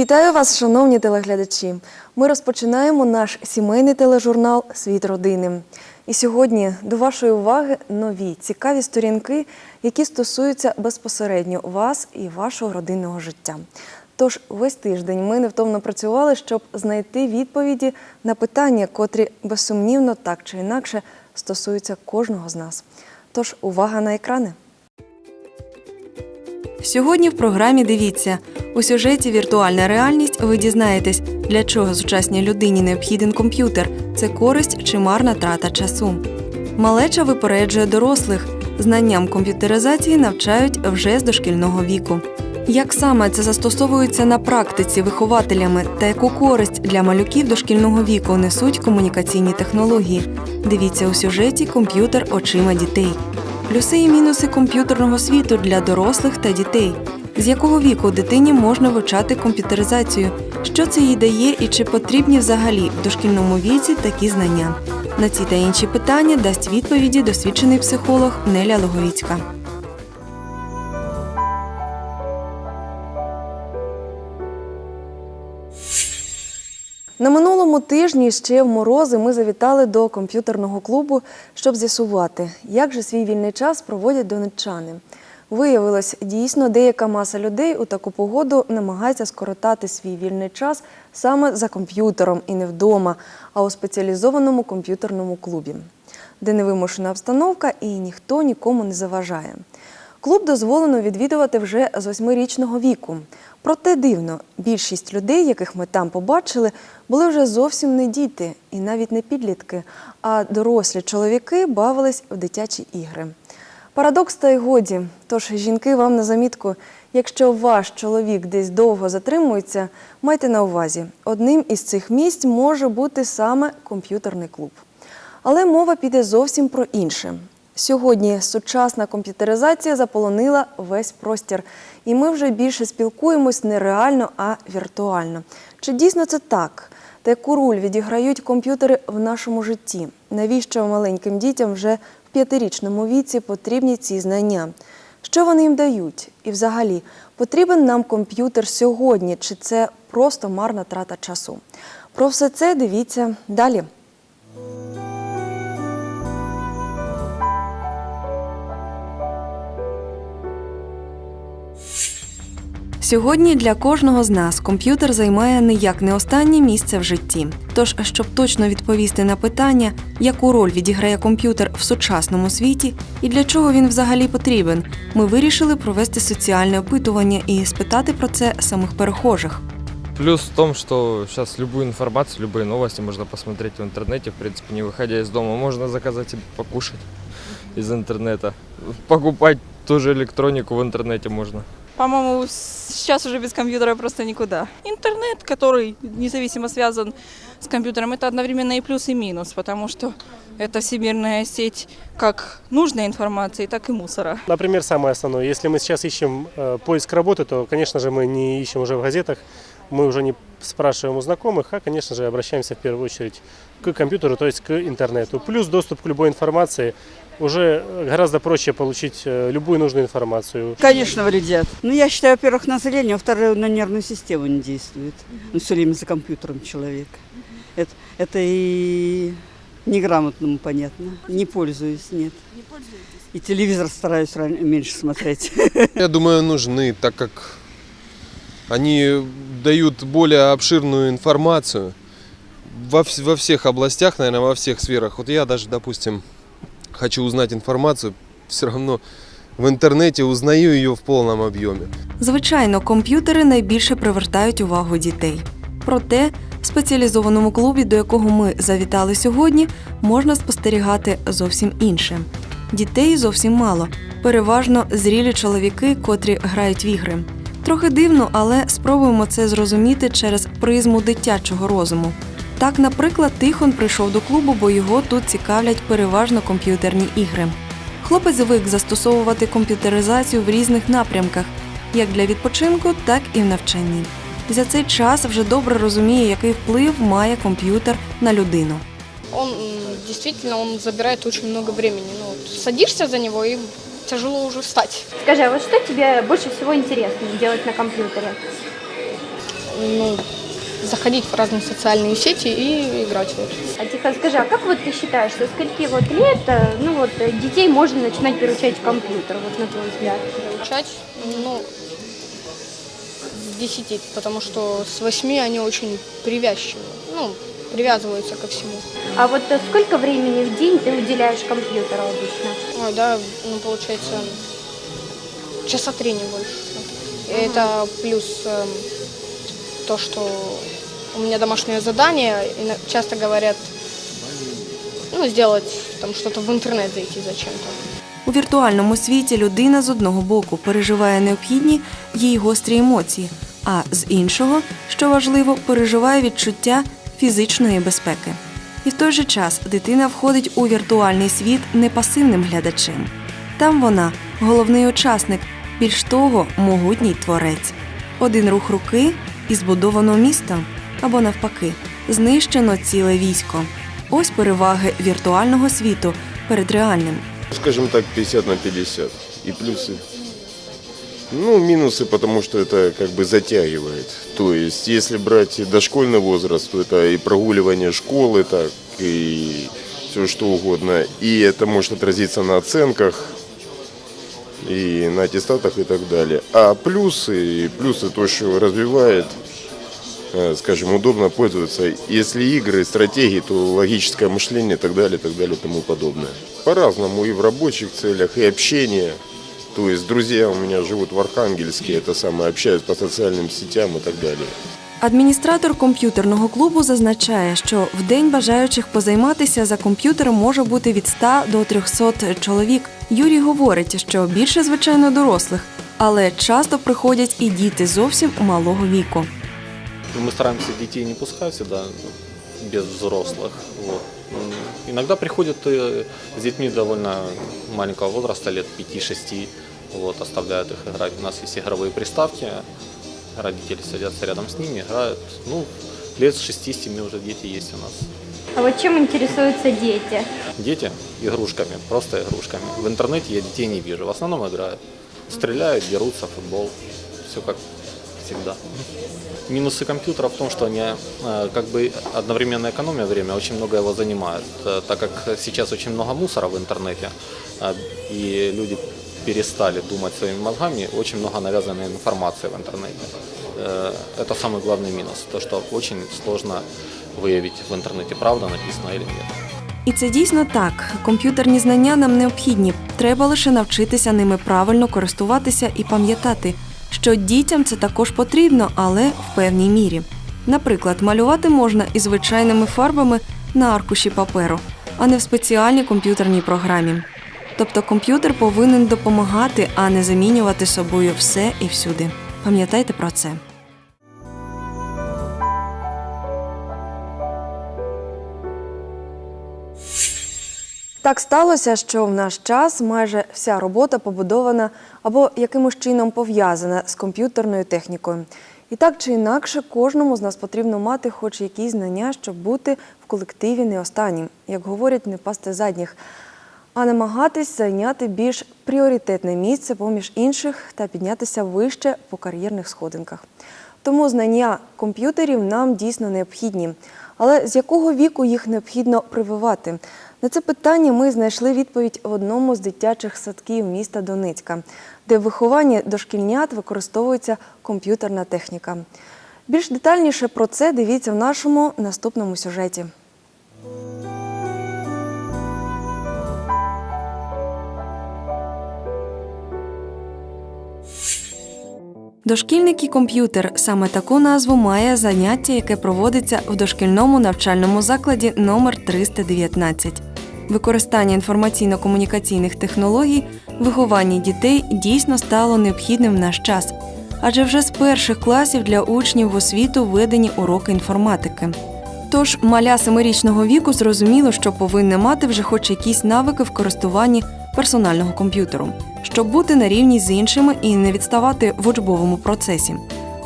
Вітаю вас, шановні телеглядачі. Ми розпочинаємо наш сімейний тележурнал Світ родини. І сьогодні до вашої уваги нові цікаві сторінки, які стосуються безпосередньо вас і вашого родинного життя. Тож весь тиждень ми невтомно працювали, щоб знайти відповіді на питання, котрі безсумнівно так чи інакше стосуються кожного з нас. Тож увага на екрани. Сьогодні в програмі дивіться у сюжеті Віртуальна реальність ви дізнаєтесь, для чого сучасній людині необхіден комп'ютер це користь чи марна трата часу. Малеча випереджує дорослих. Знанням комп'ютеризації навчають вже з дошкільного віку. Як саме це застосовується на практиці вихователями та яку користь для малюків дошкільного віку несуть комунікаційні технології? Дивіться у сюжеті Комп'ютер очима дітей. Плюси і мінуси комп'ютерного світу для дорослих та дітей. З якого віку дитині можна вивчати комп'ютеризацію? Що це їй дає і чи потрібні взагалі в дошкільному віці такі знання? На ці та інші питання дасть відповіді досвідчений психолог Неля Логовіцька. На минулому тижні ще в морози ми завітали до комп'ютерного клубу, щоб з'ясувати, як же свій вільний час проводять донеччани. Виявилось, дійсно, деяка маса людей у таку погоду намагається скоротати свій вільний час саме за комп'ютером і не вдома, а у спеціалізованому комп'ютерному клубі, де невимушена обстановка і ніхто нікому не заважає. Клуб дозволено відвідувати вже з восьмирічного віку. Проте дивно, більшість людей, яких ми там побачили, були вже зовсім не діти і навіть не підлітки, а дорослі чоловіки бавились в дитячі ігри. Парадокс та й годі. Тож, жінки, вам на замітку, якщо ваш чоловік десь довго затримується, майте на увазі, одним із цих місць може бути саме комп'ютерний клуб. Але мова піде зовсім про інше. Сьогодні сучасна комп'ютеризація заполонила весь простір, і ми вже більше спілкуємось не реально, а віртуально. Чи дійсно це так? Та яку роль відіграють комп'ютери в нашому житті? Навіщо маленьким дітям вже п'ятирічному віці потрібні ці знання? Що вони їм дають? І взагалі, потрібен нам комп'ютер сьогодні, чи це просто марна трата часу? Про все це дивіться далі. Сьогодні для кожного з нас комп'ютер займає ніяк не останнє місце в житті. Тож, щоб точно відповісти на питання, яку роль відіграє комп'ютер в сучасному світі і для чого він взагалі потрібен, ми вирішили провести соціальне опитування і спитати про це самих перехожих. Плюс в том, что сейчас любую информацию, любые новости можно посмотреть в интернете, в принципе, не выходя из дома. Можно заказать себе покушать из интернета. Покупать тоже электронику в интернете можно. По-моему, сейчас уже без компьютера просто никуда. Интернет, который независимо связан с компьютером, это одновременно и плюс, и минус, потому что это всемирная сеть как нужной информации, так и мусора. Например, самое основное, если мы сейчас ищем э, поиск работы, то, конечно же, мы не ищем уже в газетах, мы уже не спрашиваем у знакомых, а, конечно же, обращаемся в первую очередь к компьютеру, то есть к интернету. Плюс доступ к любой информации. Уже гораздо проще получить э, любую нужную информацию. Конечно, вредят. Ну, я считаю, во-первых, на зрение, во-вторых, на нервную систему не действует. Ну, все время за компьютером человек. Это, это и неграмотному понятно. Не пользуюсь, нет. Не пользуетесь? И телевизор стараюсь меньше смотреть. Я думаю, нужны, так как они дают более обширную информацию во, во всех областях, наверное, во всех сферах. Вот я даже, допустим, хочу узнать информацию, все равно в интернете узнаю ее в полном объеме. Звичайно, комп'ютери найбільше привертають увагу дітей. Проте в спеціалізованому клубі, до якого ми завітали сьогодні, можна спостерігати зовсім інше. Дітей зовсім мало, переважно зрілі чоловіки, котрі грають в ігри. Трохи дивно, але спробуємо це зрозуміти через призму дитячого розуму. Так, наприклад, Тихон прийшов до клубу, бо його тут цікавлять переважно комп'ютерні ігри. Хлопець звик застосовувати комп'ютеризацію в різних напрямках, як для відпочинку, так і в навчанні. За цей час вже добре розуміє, який вплив має комп'ютер на людину. Он действительно он забирает очень много времени. Ну, вот садишься за него и тяжело уже встать. Скажи, а вот что тебе больше всего интересно делать на компьютере? ну, заходить в разные социальные сети и играть вот. А тихо скажи, а как вот ты считаешь, что скольки вот лет, э, ну вот, э, детей можно начинать приучать компьютер, вот на твой взгляд? Приучать, ну, с 10, потому что с 8 они очень привязчивы, ну, привязываются ко всему. А вот э, сколько времени в день ты уделяешь компьютеру обычно? Ой, да, ну, получается, часа три, не больше. И Это плюс эм, то, что у меня домашнее задание, и часто говорят, ну, сделать там что-то в интернет зайти зачем-то. У віртуальному світі людина з одного боку переживає необхідні їй гострі емоції, а з іншого, що важливо, переживає відчуття фізичної безпеки. І в той же час дитина входить у віртуальний світ не пасивним глядачем. Там вона головний учасник, більш того, могутній творець. Один рух руки і збудовано місто, або навпаки, знищено ціле військо. Ось переваги віртуального світу перед реальним. Скажем так, 50 на 50. И плюсы. Ну, минусы, потому что это как бы затягивает. То есть, если брать дошкольный возраст, то это и прогуливание школы, так и все что угодно. И это может отразиться на оценках, и на аттестатах и так далее. А плюсы, плюсы то, что развивает, э, скажем, удобно пользоваться. Если игры, стратегии, то логическое мышление и так далее, и так далее, и тому подобное. По-разному и в рабочих целях, и общение. То есть друзья у меня живут в Архангельске, это самое, общаюсь по социальным сетям и так далее. Адміністратор комп'ютерного клубу зазначає, що в день бажаючих позайматися за комп'ютером може бути від 100 до 300 чоловік. Юрій говорить, що більше звичайно дорослих, але часто приходять і діти зовсім малого віку. Мы стараемся детей не пускать сюда без взрослых. Вот. Иногда приходят э, с детьми довольно маленького возраста, лет 5-6, вот, оставляют их играть. У нас есть игровые приставки, родители садятся рядом с ними, играют. Ну, лет с 6-7 уже дети есть у нас. А вот чем интересуются дети? Дети игрушками, просто игрушками. В интернете я детей не вижу, в основном играют. Стреляют, дерутся, футбол. Все как всегда. Минусы компьютера в том, что они э, как бы одновременно экономя время, очень много его занимают. Э, Так как сейчас очень много мусора в интернете, э, и люди перестали думать своими мозгами, очень много навязанной информации в интернете. Э, Это самый главный минус, то что очень сложно выявить в интернете, правда написано или нет. І це дійсно так. Комп'ютерні знання нам необхідні. Треба лише навчитися ними правильно користуватися і пам'ятати, що дітям це також потрібно, але в певній мірі. Наприклад, малювати можна і звичайними фарбами на аркуші паперу, а не в спеціальній комп'ютерній програмі. Тобто комп'ютер повинен допомагати, а не замінювати собою все і всюди. Пам'ятайте про це. Так сталося, що в наш час майже вся робота побудована або якимось чином пов'язана з комп'ютерною технікою. І так чи інакше, кожному з нас потрібно мати хоч якісь знання, щоб бути в колективі не останнім, як говорять, не пасти задніх, а намагатись зайняти більш пріоритетне місце поміж інших та піднятися вище по кар'єрних сходинках. Тому знання комп'ютерів нам дійсно необхідні. Але з якого віку їх необхідно прививати? На це питання ми знайшли відповідь в одному з дитячих садків міста Донецька, де в вихованні дошкільнят використовується комп'ютерна техніка. Більш детальніше про це дивіться в нашому наступному сюжеті. Дошкільник і комп'ютер саме таку назву має заняття, яке проводиться в дошкільному навчальному закладі номер 319. Використання інформаційно-комунікаційних технологій в вихованні дітей дійсно стало необхідним в наш час, адже вже з перших класів для учнів в освіту введені уроки інформатики. Тож маля семирічного віку зрозуміло, що повинне мати вже хоч якісь навики в користуванні персонального комп'ютеру, щоб бути на рівні з іншими і не відставати в учбовому процесі.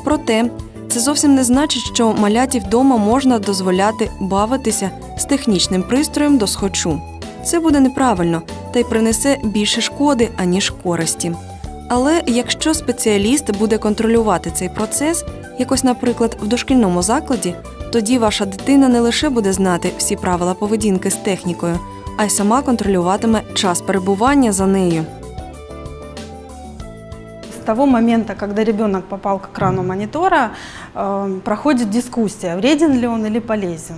Проте це зовсім не значить, що маляті вдома можна дозволяти бавитися з технічним пристроєм до схочу. Це буде неправильно та й принесе більше шкоди, аніж користі. Але якщо спеціаліст буде контролювати цей процес, якось, наприклад, в дошкільному закладі, тоді ваша дитина не лише буде знати всі правила поведінки з технікою, а й сама контролюватиме час перебування за нею. С того момента, когда ребенок попал к экрану монитора, э, проходит дискуссия, вреден ли он или полезен.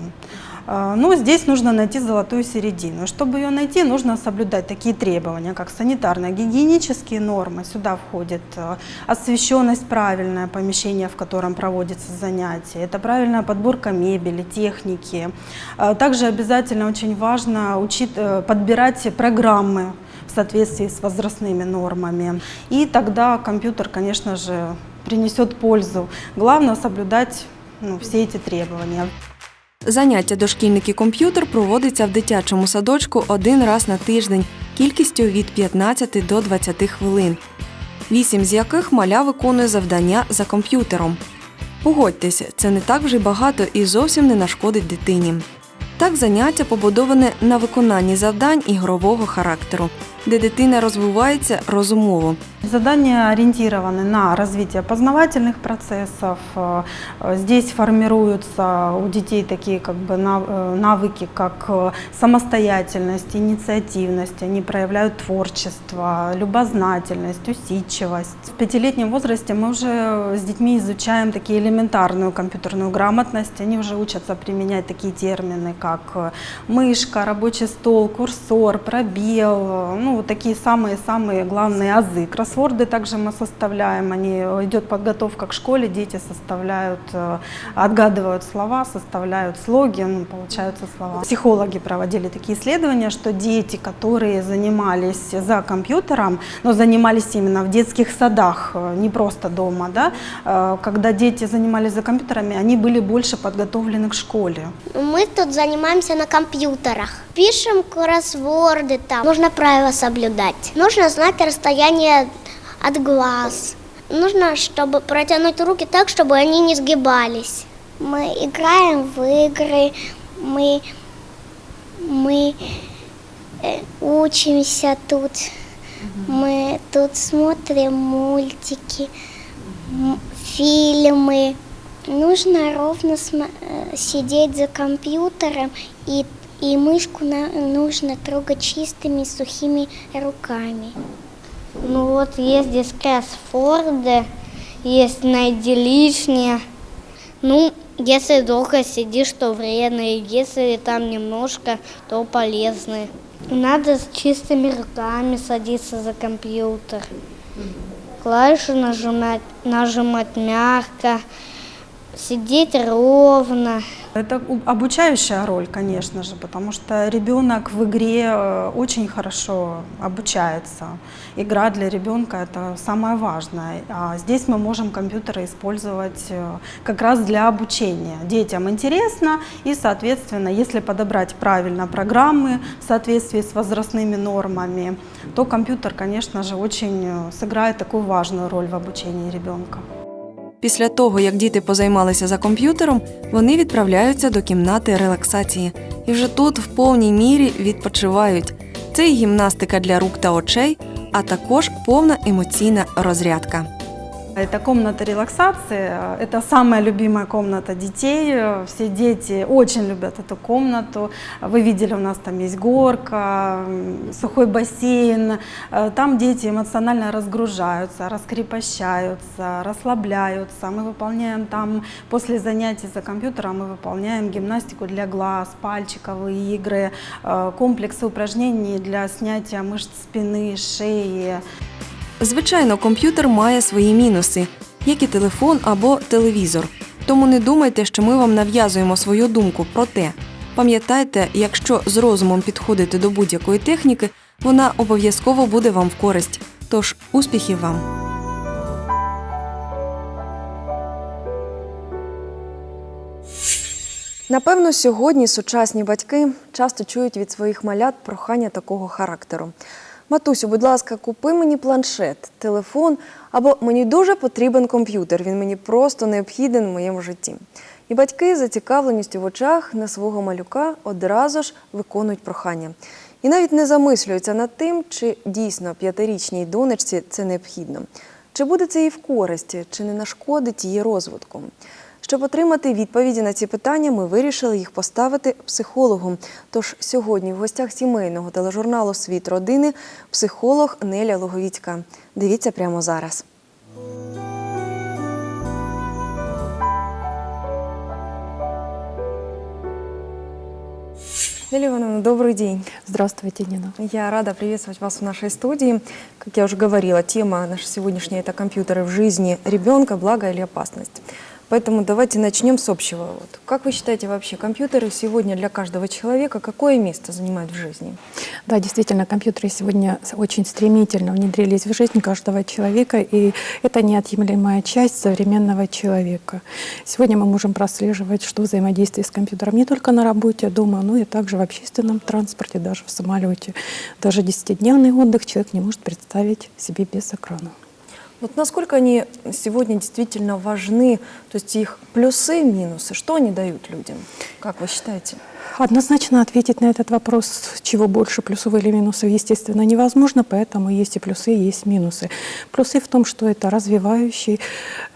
Э, Ну, здесь нужно найти золотую середину. Чтобы ее найти, нужно соблюдать такие требования, как санитарно-гигиенические нормы. Сюда входит э, освещенность правильное помещение, в котором проводится занятие. Это правильная подборка мебели, техники. Э, Также обязательно очень важно учит, э, подбирать программы в соответствии с возрастными нормами. И тогда компьютер, конечно же, принесет пользу. Главное соблюдать ну, все эти требования. Заняття дошкільники комп'ютер проводиться в дитячому садочку один раз на тиждень, кількістю від 15 до 20 хвилин, вісім з яких маля виконує завдання за комп'ютером. Погодьтеся, це не так вже багато і зовсім не нашкодить дитині. Так, заняття побудоване на виконанні завдань ігрового характеру, де дитина розвивається розумово. Задания ориентированы на развитие познавательных процессов. Э, э, Здесь формируются у детей такие как бы нав- э, навыки, как э, самостоятельность, инициативность. Они проявляют творчество, любознательность, усидчивость. В пятилетнем возрасте мы уже с детьми изучаем такие элементарную компьютерную грамотность. Они уже учатся применять такие термины, как э, мышка, рабочий стол, курсор, пробел. э, Ну, вот такие самые-самые главные азы. Кроссворды также мы составляем. Они, э, идет подготовка к школе, дети составляют, отгадывают слова, составляют слоги, ну, получаются слова. Психологи проводили такие исследования, что дети, которые занимались за компьютером, но занимались именно в детских садах, не просто дома, да, когда дети занимались за компьютерами, они были больше подготовлены к школе. Мы тут занимаемся на компьютерах. Пишем кроссворды там. Нужно правила соблюдать. Нужно знать расстояние от глаз. Нужно, чтобы протянуть руки так, чтобы они не сгибались. Мы играем в игры, мы, мы э, учимся тут. Мы тут смотрим мультики, фильмы. Нужно ровно э, сидеть за компьютером и, и мышку на- нужно трогать чистыми сухими руками. Ну вот есть здесь кроссворды, есть найди лишнее. Ну, если долго сидишь, то вредно, и если там немножко, то полезно. Надо с чистыми руками садиться за компьютер. Клавиши нажимать, нажимать мягко, сидеть ровно. Это обучающая роль, конечно же, потому что ребенок в игре э, очень хорошо обучается. Игра для ребенка это самое важное. А здесь мы можем компьютеры использовать э, как раз для обучения. Детям интересно, и, соответственно, если подобрать правильно программы в соответствии с возрастными нормами, то компьютер, конечно же, очень э, сыграет такую важную роль в обучении ребенка. Після того, як діти позаймалися за комп'ютером, вони відправляються до кімнати релаксації і вже тут в повній мірі відпочивають. Це і гімнастика для рук та очей, а також повна емоційна розрядка. Это комната релаксации, это самая любимая комната детей. Все дети очень любят эту комнату. Вы видели, у нас там есть горка, сухой бассейн. Э, Там дети эмоционально разгружаются, раскрепощаются, расслабляются. Мы выполняем там, после занятий за компьютером, мы выполняем гимнастику для глаз, пальчиковые игры, э, комплексы упражнений для снятия мышц спины, шеи. Звичайно, комп'ютер має свої мінуси, як і телефон або телевізор. Тому не думайте, що ми вам нав'язуємо свою думку про те. Пам'ятайте, якщо з розумом підходити до будь-якої техніки, вона обов'язково буде вам в користь. Тож успіхів вам! Напевно, сьогодні сучасні батьки часто чують від своїх малят прохання такого характеру. Матусю, будь ласка, купи мені планшет, телефон або мені дуже потрібен комп'ютер. Він мені просто необхіден в моєму житті. І батьки зацікавленістю в очах на свого малюка одразу ж виконують прохання. І навіть не замислюються над тим, чи дійсно п'ятирічній донечці це необхідно. Чи буде це їй в користь, чи не нашкодить її розвитку? Щоб отримати відповіді на ці питання, ми вирішили їх поставити психологу. Тож сьогодні в гостях сімейного тележурналу Світ родини психолог Неля Луговіцька. Дивіться прямо зараз. Неля Ивановна, добрый день. Здравствуйте, Нина. Я рада приветствовать вас в нашей студии. Как я уже говорила, тема наша сегодняшняя – это компьютеры в жизни ребенка, благо или опасность. Поэтому давайте начнем с общего. Вот. Как вы считаете вообще, компьютеры сегодня для каждого человека какое место занимают в жизни? Да, действительно, компьютеры сегодня очень стремительно внедрились в жизнь каждого человека, и это неотъемлемая часть современного человека. Сегодня мы можем прослеживать, что взаимодействие с компьютером не только на работе, дома, но и также в общественном транспорте, даже в самолете. Даже десятидневный отдых человек не может представить себе без экрана. Вот насколько они сегодня действительно важны, то есть их плюсы минусы, что они дают людям? Как вы считаете? Однозначно ответить на этот вопрос, чего больше, плюсов или минусов, естественно, невозможно, поэтому есть и плюсы, и есть минусы. Плюсы в том, что это развивающий,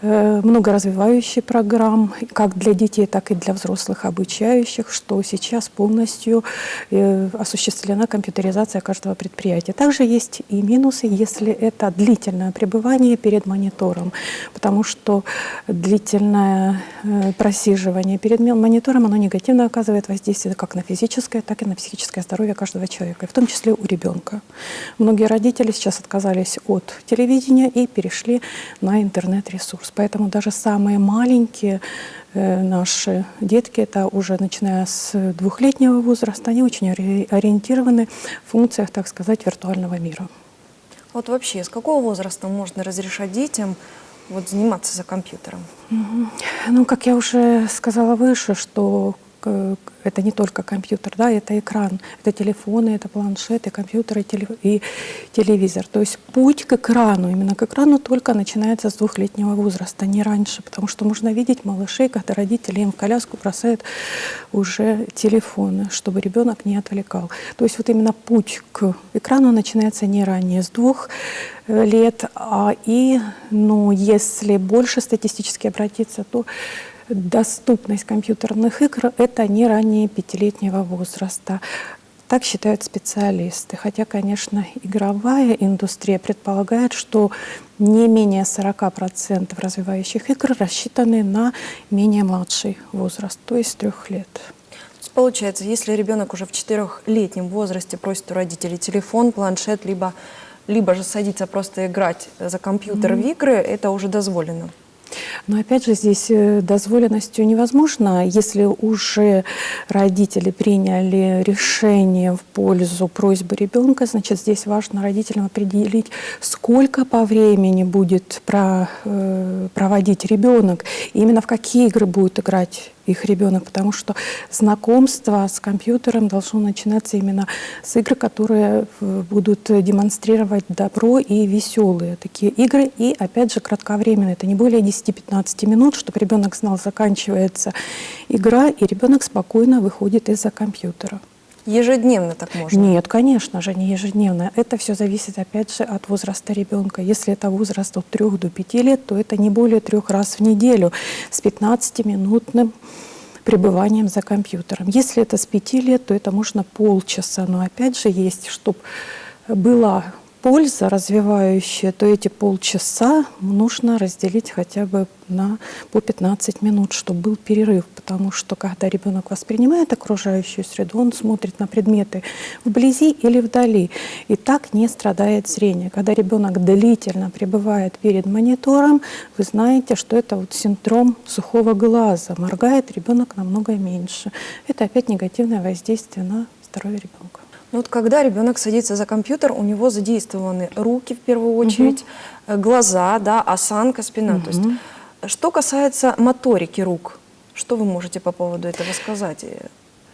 э, много развивающий программ, как для детей, так и для взрослых обучающих, что сейчас полностью э, осуществлена компьютеризация каждого предприятия. Также есть и минусы, если это длительное пребывание перед монитором, потому что длительное э, просиживание перед монитором, оно негативно оказывает воздействие как на физическое, так и на психическое здоровье каждого человека, в том числе у ребенка. Многие родители сейчас отказались от телевидения и перешли на интернет-ресурс. Поэтому даже самые маленькие э, наши детки, это уже начиная с двухлетнего возраста, они очень ори- ориентированы в функциях, так сказать, виртуального мира. Вот вообще, с какого возраста можно разрешать детям вот, заниматься за компьютером? Ну, как я уже сказала выше, что это не только компьютер, да, это экран, это телефоны, это планшеты, компьютеры и телевизор. То есть путь к экрану, именно к экрану только начинается с двухлетнего возраста, не раньше, потому что можно видеть малышей, когда родители им в коляску бросают уже телефоны, чтобы ребенок не отвлекал. То есть вот именно путь к экрану начинается не ранее, с двух э, лет, а и, ну, если больше статистически обратиться, то доступность компьютерных игр – это не ранее пятилетнего возраста. Так считают специалисты. Хотя, конечно, игровая индустрия предполагает, что не менее 40% развивающих игр рассчитаны на менее младший возраст, то есть трех лет. Получается, если ребенок уже в четырехлетнем возрасте просит у родителей телефон, планшет, либо, либо же садится просто играть за компьютер в игры, это уже дозволено. Но опять же здесь э, дозволенностью невозможно, если уже родители приняли решение в пользу просьбы ребенка, значит здесь важно родителям определить, сколько по времени будет про- э, проводить ребенок, именно в какие игры будет играть их ребенок, потому что знакомство с компьютером должно начинаться именно с игр, которые э, будут демонстрировать добро и веселые такие игры. И опять же кратковременные, это не более 10-15 минут, чтобы ребенок знал, заканчивается игра, и ребенок спокойно выходит из-за компьютера. Ежедневно так можно? Нет, конечно же, не ежедневно. Это все зависит, опять же, от возраста ребенка. Если это возраст от 3 до 5 лет, то это не более трех раз в неделю с 15-минутным пребыванием за компьютером. Если это с 5 лет, то это можно полчаса. Но опять же есть, чтобы была польза развивающая, то эти полчаса нужно разделить хотя бы на по 15 минут, чтобы был перерыв. Потому что когда ребенок воспринимает окружающую среду, он смотрит на предметы вблизи или вдали. И так не страдает зрение. Когда ребенок длительно пребывает перед монитором, вы знаете, что это вот синдром сухого глаза. Моргает ребенок намного меньше. Это опять негативное воздействие на здоровье ребенка. Ну вот когда ребенок садится за компьютер, у него задействованы руки в первую очередь, э, глаза, да, осанка, спина. То есть, что касается моторики рук, что вы можете по поводу этого сказать?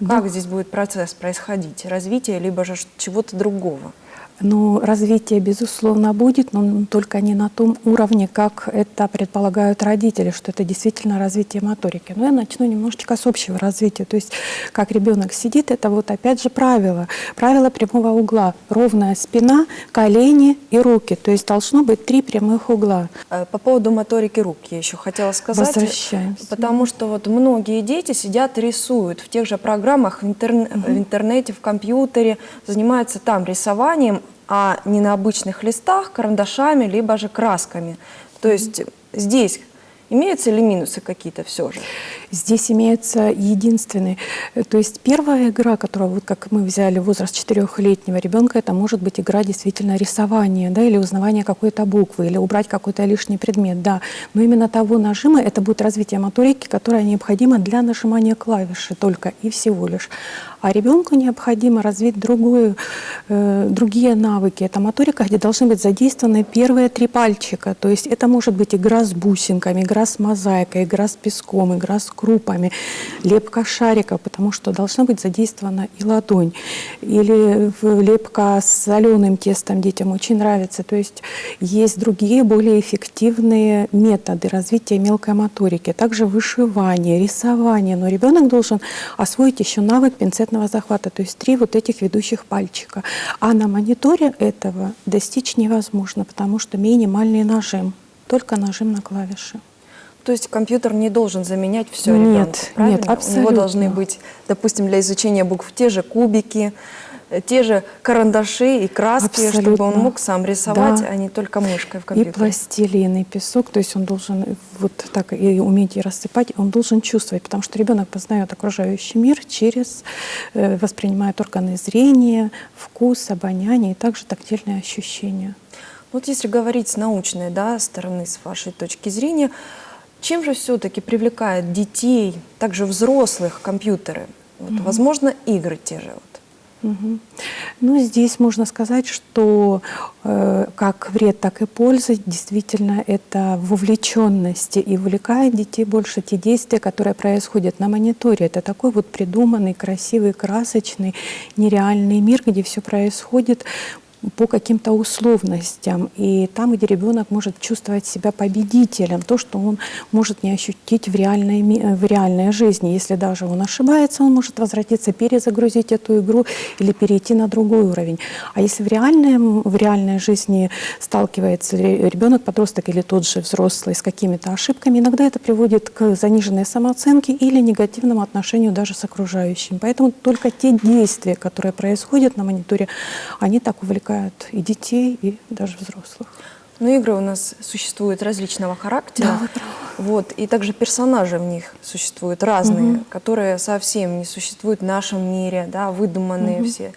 Как здесь будет процесс происходить? Развитие, либо же чего-то другого? Но развитие, безусловно, будет, но только не на том уровне, как это предполагают родители, что это действительно развитие моторики. Но я начну немножечко с общего развития. То есть, как ребенок сидит, это вот опять же правило. Правило прямого угла. Ровная спина, колени и руки. То есть должно быть три прямых угла. Э, По поводу моторики рук я еще хотела сказать. Возвращаемся. Потому что вот многие дети сидят рисуют в тех же программах в, интерн- в интернете, в компьютере, занимаются там рисованием, а не на обычных листах, карандашами, либо же красками. То есть здесь имеются ли минусы какие-то все же? Здесь имеется единственный, э, то есть первая игра, которая вот как мы взяли возраст четырехлетнего ребенка, это может быть игра действительно рисования, да, или узнавание какой-то буквы, или убрать какой-то лишний предмет, да. Но именно того нажима это будет развитие моторики, которое необходимо для нажимания клавиши только и всего лишь. А ребенку необходимо развить другую, э, другие навыки. Это моторика, где должны быть задействованы первые три пальчика. То есть это может быть игра с бусинками, игра с мозаикой, игра с песком, игра с крупами, лепка шарика, потому что должна быть задействована и ладонь. Или лепка с соленым тестом детям очень нравится. То есть есть другие более эффективные методы развития мелкой моторики. Также вышивание, рисование. Но ребенок должен освоить еще навык пинцетного захвата, то есть три вот этих ведущих пальчика. А на мониторе этого достичь невозможно, потому что минимальный нажим, только нажим на клавиши. То есть компьютер не должен заменять все Нет, ребенку, нет, правильно? У него абсолютно. должны быть, допустим, для изучения букв те же кубики, те же карандаши и краски, чтобы он Абсолютно. мог сам рисовать, Да. а не только мышкой в И компьютере. пластилин, и песок, то есть он должен вот так и уметь и рассыпать, он должен чувствовать, потому что ребенок познает окружающий мир через, э, воспринимает органы зрения, вкус, обоняние и также тактильные ощущения. Вот если говорить с научной да, стороны, с вашей точки зрения, чем же все-таки привлекает детей, также взрослых, компьютеры? Вот, Мгм. Возможно, игры те же. Ну, здесь можно сказать, что э, как вред, так и польза действительно это вовлеченности и увлекает детей больше те действия, которые происходят на мониторе. Это такой вот придуманный, красивый, красочный, нереальный мир, где все происходит по каким-то условностям. И там, где ребенок может чувствовать себя победителем, то, что он может не ощутить в реальной, э, в реальной жизни. Если даже он ошибается, он может возвратиться, перезагрузить эту игру или перейти на другой уровень. А если в, реальном, в реальной жизни сталкивается ре- ребенок, подросток или тот же взрослый с какими-то ошибками, иногда это приводит к заниженной самооценке или негативному отношению даже с окружающим. Поэтому только те действия, которые происходят на мониторе, они так увлекают и детей, и даже взрослых. Но игры у нас существуют различного характера. вот, и также персонажи в них существуют разные, Мгм. которые совсем не существуют в нашем мире, да, выдуманные Мгм. все.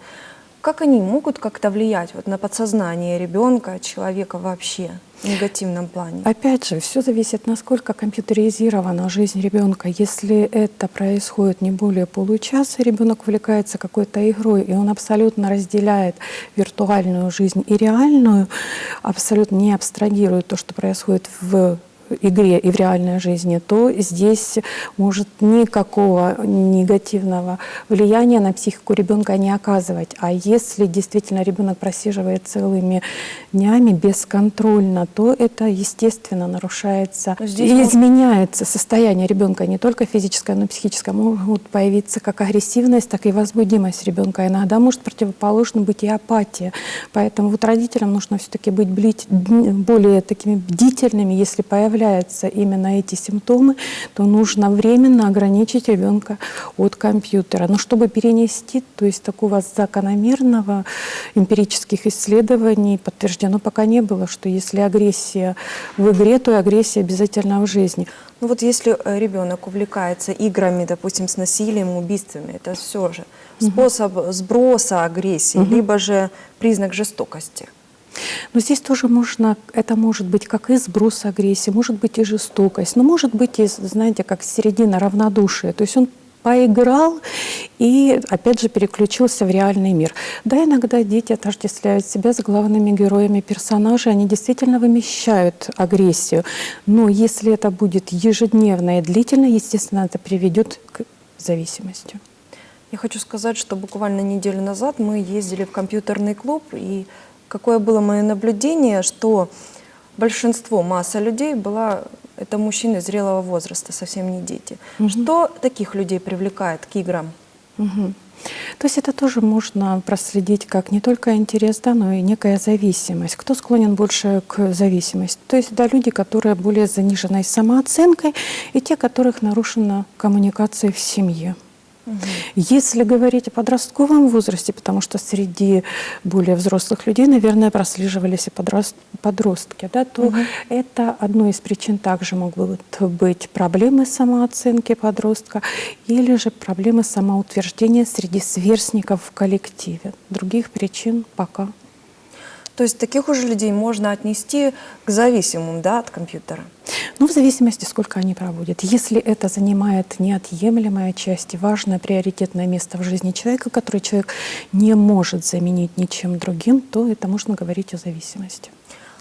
Как они могут как-то влиять вот, на подсознание ребенка, человека вообще в негативном плане? Опять же, все зависит, насколько компьютеризирована жизнь ребенка. Если это происходит не более получаса, ребенок увлекается какой-то игрой, и он абсолютно разделяет виртуальную жизнь и реальную, абсолютно не абстрагирует то, что происходит в игре и в реальной жизни, то здесь может никакого негативного влияния на психику ребенка не оказывать. А если действительно ребенок просиживает целыми днями бесконтрольно, то это, естественно, нарушается здесь и может- изменяется состояние ребенка, не только физическое, но и психическое. Могут появиться как агрессивность, так и возбудимость ребенка. Иногда может противоположно быть и апатия. Поэтому вот родителям нужно все-таки быть более такими бдительными. Если появляются именно эти симптомы, то нужно временно ограничить ребенка от компьютера. Но чтобы перенести, то есть такого закономерного эмпирических исследований подтверждено пока не было, что если агрессия в игре, то и агрессия обязательно в жизни. Ну вот если э, ребенок увлекается играми, допустим, с насилием, убийствами, это все же способ сброса агрессии, Мгм. либо же признак жестокости. Но здесь тоже можно, это может быть как и сброс агрессии, может быть и жестокость, но может быть и, знаете, как середина равнодушия. То есть он поиграл и, опять же, переключился в реальный мир. Да, иногда дети отождествляют себя с главными героями персонажей, они действительно вымещают агрессию. Но если это будет ежедневно и длительно, естественно, это приведет к зависимости. Я хочу сказать, что буквально неделю назад мы ездили в компьютерный клуб, и какое было мое наблюдение, что большинство, масса людей была это мужчины зрелого возраста, совсем не дети. Что таких людей привлекает к играм? Мгм. То есть это тоже можно проследить как не только интерес, да, но и некая зависимость. Кто склонен больше к зависимости? То есть да, люди, которые более заниженной самооценкой, и те, которых нарушена коммуникация в семье. Если говорить о подростковом возрасте, потому что среди более взрослых людей, наверное, прослеживались и подрост- подростки, да, то это одной из причин также могут быть проблемы самооценки подростка или же проблемы самоутверждения среди сверстников в коллективе. Других причин пока То есть таких уже людей можно отнести к зависимым да, от компьютера? Ну, в зависимости, сколько они проводят. Если это занимает неотъемлемая часть важное приоритетное место в жизни человека, который человек не может заменить ничем другим, то это можно говорить о зависимости.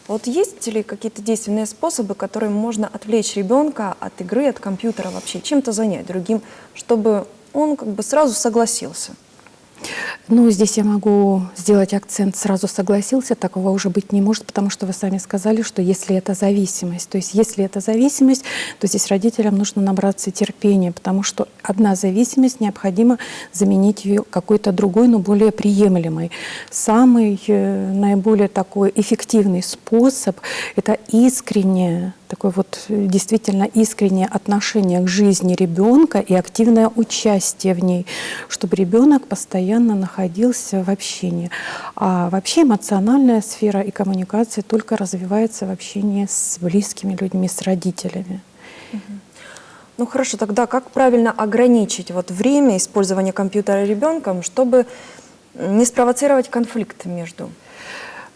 Вот есть ли какие-то действенные способы, которыми можно отвлечь ребенка от игры, от компьютера вообще, чем-то занять другим, чтобы он как бы сразу согласился? Ну, здесь я могу сделать акцент, сразу согласился, такого уже быть не может, потому что вы сами сказали, что если это зависимость, то есть если это зависимость, то здесь родителям нужно набраться терпения, потому что одна зависимость необходимо заменить ее какой-то другой, но более приемлемой. Самый э, наиболее такой эффективный способ – это искреннее такое вот э, действительно искреннее отношение к жизни ребенка и активное участие в ней, чтобы ребенок постоянно находился в общении. А вообще эмоциональная сфера и коммуникация только развивается в общении с близкими людьми, с родителями. Ну хорошо, тогда как правильно ограничить вот время использования компьютера ребенком, чтобы не спровоцировать конфликт между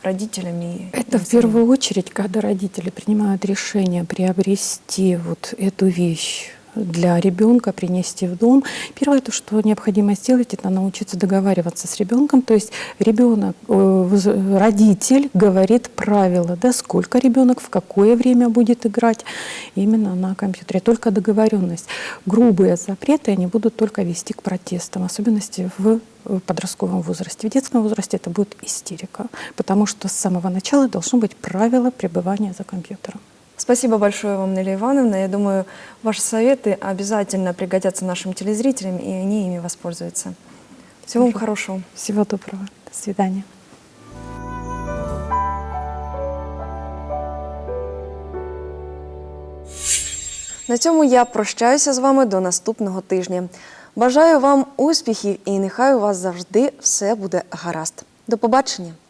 родителями? Это в первую очередь, когда родители принимают решение приобрести вот эту вещь для ребенка принести в дом. Первое, то, что необходимо сделать, это научиться договариваться с ребенком. То есть ребенок, э, родитель говорит правила, да, сколько ребенок, в какое время будет играть именно на компьютере. Только договоренность. Грубые запреты, они будут только вести к протестам, особенности в в подростковом возрасте. В детском возрасте это будет истерика, потому что с самого начала должно быть правило пребывания за компьютером. Спасибо большое вам, Нелли Ивановна. Я думаю, ваши советы обязательно пригодятся нашим телезрителям, и они ими воспользуются. Всего вам хорошего. Всего доброго. До свидания. На цьому я прощаюся з вами до наступного тижня. Бажаю вам успіхів і нехай у вас завжди все буде гаразд. До побачення!